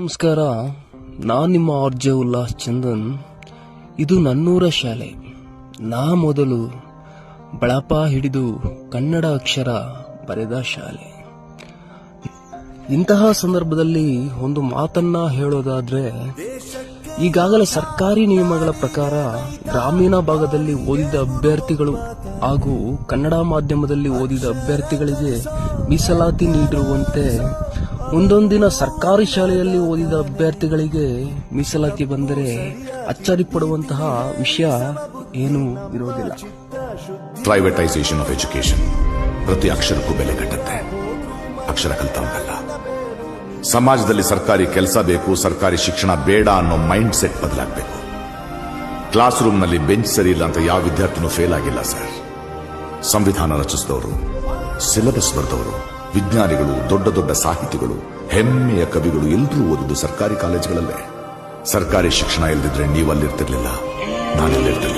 ನಮಸ್ಕಾರ. ನಾನು ನಿಮ್ಮ ಆರ್ಜೆ ಉಲ್ಲಾಸ್ ಚಂದನ್. ಇದು ನನ್ನೂರ ಶಾಲೆ. ನಾ ಮೊದಲು ಬಳಪ ಹಿಡಿದು ಕನ್ನಡ ಅಕ್ಷರ ಬರೆದ ಶಾಲೆ. ಇಂತಹ ಸಂದರ್ಭದಲ್ಲಿ ಒಂದು ಮಾತನ್ನ ಹೇಳೋದಾದ್ರೆ, ಈಗಾಗಲೇ ಸರ್ಕಾರಿ ನಿಯಮಗಳ ಪ್ರಕಾರ ಗ್ರಾಮೀಣ ಭಾಗದಲ್ಲಿ ಓದಿದ ಅಭ್ಯರ್ಥಿಗಳು ಹಾಗೂ ಕನ್ನಡ ಮಾಧ್ಯಮದಲ್ಲಿ ಓದಿದ ಅಭ್ಯರ್ಥಿಗಳಿಗೆ ಮೀಸಲಾತಿ ನೀಡಿರುವಂತೆ ಒಂದೊಂದಿನ ಸರ್ಕಾರಿ ಶಾಲೆಯಲ್ಲಿ ಓದಿದ ಅಭ್ಯರ್ಥಿಗಳಿಗೆ ಮೀಸಲಾತಿ ಬಂದರೆ ಅಚ್ಚರಿ ಪಡುವಂತಹ ವಿಷಯ ಏನೂ ಇರುವುದಿಲ್ಲ. ಪ್ರೈವೇಟೈಸೇಷನ್ ಆಫ್ ಎಜುಕೇಶನ್ ಪ್ರತಿ ಅಕ್ಷರಕ್ಕೂ ಬೆಲೆ ಕಟ್ಟುತ್ತೆ. ಅಕ್ಷರ ಕಲ್ತವನಲ್ಲ ಸಮಾಜದಲ್ಲಿ ಸರ್ಕಾರಿ ಕೆಲಸ ಬೇಕು, ಸರ್ಕಾರಿ ಶಿಕ್ಷಣ ಬೇಡ ಅನ್ನೋ ಮೈಂಡ್ ಸೆಟ್ ಬದಲಾಗಬೇಕು. ಕ್ಲಾಸ್ ರೂಮ್ನಲ್ಲಿ ಬೆಂಚ್ ಸರಿ ಇಲ್ಲ ಅಂತ ಯಾವ ವಿದ್ಯಾರ್ಥಿನೂ ಫೇಲ್ ಆಗಿಲ್ಲ ಸರ್ ಸಂವಿಧಾನ ರಚಿಸಿದವರು ಸಿಲೆಬಸ್ ಬರೆದವರು, ವಿಜ್ಞಾನಿಗಳು, ದೊಡ್ಡ ದೊಡ್ಡ ಸಾಹಿತಿಗಳು ಹೆಮ್ಮೆಯ ಕವಿಗಳು ಎಲ್ಲರೂ ಓದಿದ್ದು ಸರ್ಕಾರಿ ಕಾಲೇಜುಗಳಲ್ಲೇ. ಸರ್ಕಾರಿ ಶಿಕ್ಷಣ ಇಲ್ದಿದ್ರೆ ನೀವು ಅಲ್ಲಿರ್ತಿರ್ಲಿಲ್ಲ ನಾನೆಲ್ಲಿರ್ತಿರ್ಲಿಲ್ಲ.